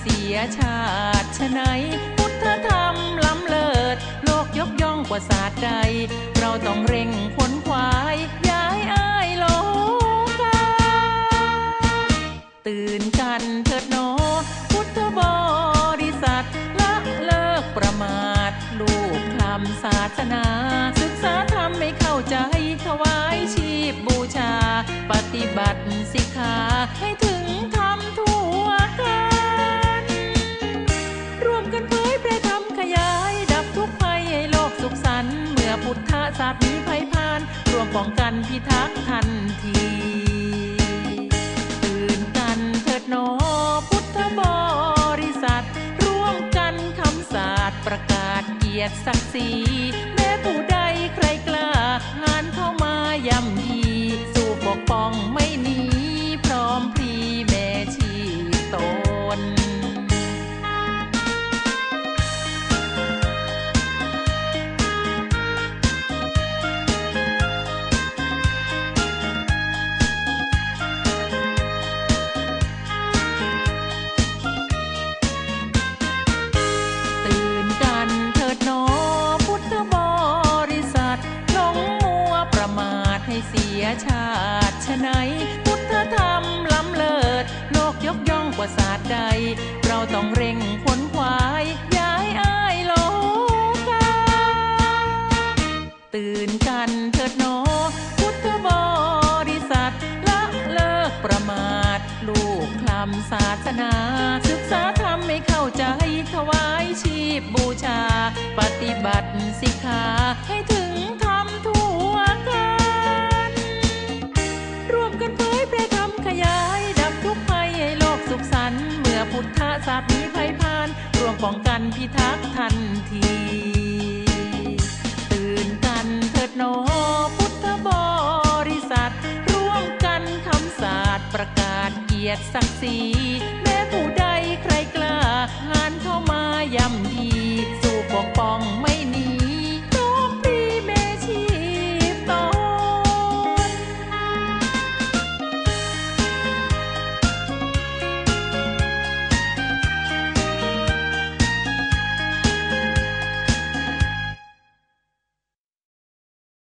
เสียชาติไหน พุทธธรรมล้ำเลิศ โลกยกย่องกว่าศาสตร์ใด เราต้องเร่งขวนขวายย้ายอ้ายโลกา ตื่นกันเถิดหนอพุทธบริษัทละเลิกประมาท ลูกคำศาสนา สาตร์มีภัยพานร่วมป้องกันพิทักษ์ทันทีตื่นกันเถิดหนอพุทธบริษัท ร่วมกันคำศาสตร์ประกาศเกียรติศักดิ์ศรีแม้ผู้ใดใครกล้าหานเข้ามาย่ำยี สู่ปกป้อง สียชาติชไหน พุทธธรรมล้ำเลิศ โลกยกย่องกว่าศาสตร์ใด เราต้องเร่งขวนขวายย้ายอ้ายโลกา ตื่นกันเถิดหนอ พุทธบริษัทละเลิกประมาท ลูกคลำศาสนา ศึกษาธรรมไม่เข้าใจถวายชีพบูชา ปฏิบัติสิกขาให้ สุขสันต์เมื่อพุทธศาสตร์มีภัยพานร่วมป้องกันพิทักษ์ทันที ตื่นกันเถิดโนอพุทธบริษัท ร่วมกันคำศาสตร์ประกาศเกียรติศักดิ์ศรี